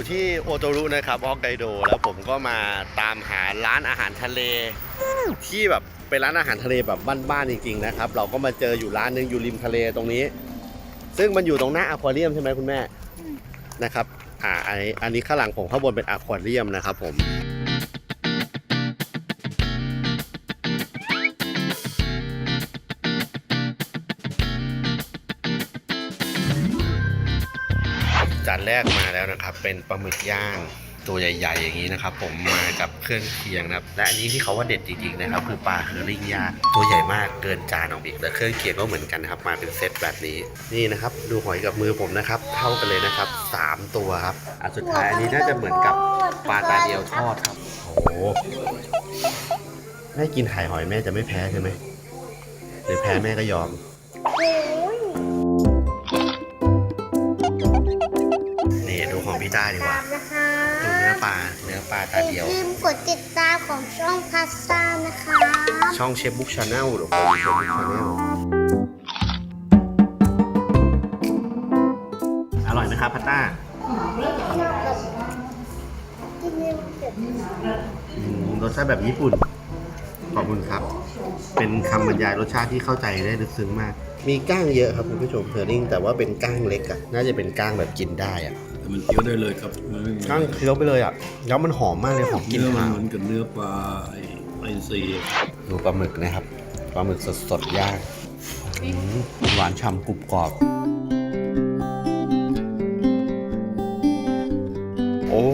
โตรุนะครับฮอกไกโดแล้วผมก็มาตามหาร้านอาหารทะเล ที่แบบเป็นร้านอาหารทะเลแบบบ้านๆจริงๆนะครับ เราก็มาเจออยู่ร้านหนึงอยู่ริมทะเลตรงนี้ ซึ่งมันอยู่ตรงหน้าอควาเรียมใช่ไหมคุณแม่นะครับ อ่าอันนี้อันนี้ข้างหลังผมข้างบนเป็นอควาเรียมนะครับผมานแรกมาแล้วนะครับ เป็นปลาหมึกย่างตัวใหญ่ ๆ อย่างนี้นะครับ ผมมากับเครื่องเคียงนะครับ และอันนี้ที่เขาว่าเด็ดจริงๆนะครับคือปลาเฮอริ่งย่างตัวใหญ่มากเกินจานออกอีกและเครื่องเคียงก็เหมือนกันนะครับ มาเป็นเซตแบบนี้นี่นะครับ ดูหอยกับมือผมนะครับ เท่ากันเลยนะครับสามตัวครับอันสุดท้ายอันนี้น่าจะเหมือนกับปลาตาเดียวทอดครับโอ้โหแม่กินไข่หอยแม่จะไม่แพ้ใช่ไหมหรือแพ้แม่ก็ยอม ของพี่ต้าดีกว่า นะคะดูเนื้อปลา เนื้อปลาตาเดียวอย่าลืมกดติดตามของช่องพาสต้านะคะช่องเชฟบุ๊กชาแนลหรือผมเชฟบุ๊กชาแนลอร่อยไหมครับพัตต้ากินเนื้อแบบอืมรสชาติแบบญี่ปุ่น ขอบคุณครับ เป็นคำบรรยายรสชาติที่เข้าใจได้ลึกซึ้งมาก มีก้างเยอะครับคุณผู้ชมเทอร์นิ่งแต่ว่าเป็นก้างเล็กอะน่าจะเป็นก้างแบบกินได้อะแต่ มันเคี้ยวได้เลยครับมันไม่มีก้างเคี้ยวไปเลยอะแล้วมันหอมมากเลยหอมกลินเนื้อมันขาวเหมือนกับเนื้อปลาไอ้ไอซีดูปลาหมึกนะครับ ปลาหมึกสดๆย่างอืมหวานฉ่ำกรุบกรอบ โอ้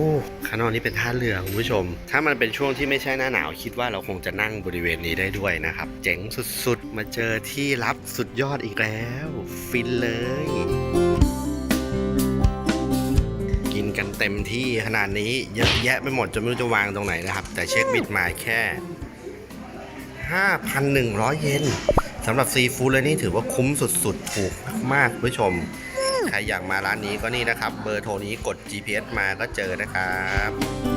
ข้างนอกนี้เป็นท่าเรือคุณผู้ชม ถ้ามันเป็นช่วงที่ไม่ใช่หน้าหนาว คิดว่าเราคงจะนั่งบริเวณนี้ได้ด้วยนะครับ เจ๋งสุดๆ มาเจอที่ลับสุดยอดอีกแล้ว ฟินเลยกินกัน เต็มที่ขนาดนี้เยอะแยะไปหมดจนไม่รู้จะวางตรงไหนนะครับ แต่เช็คบิดมาแค่ 5,100 เยนสำหรับซีฟู้ดเลยนี่ถือว่าคุ้มสุดๆ ถูกมากๆคุณผู้ชม ใครอยากมาร้านนี้ก็นี่นะครับ เบอร์โทรนี้กด GPS มาก็เจอนะครับ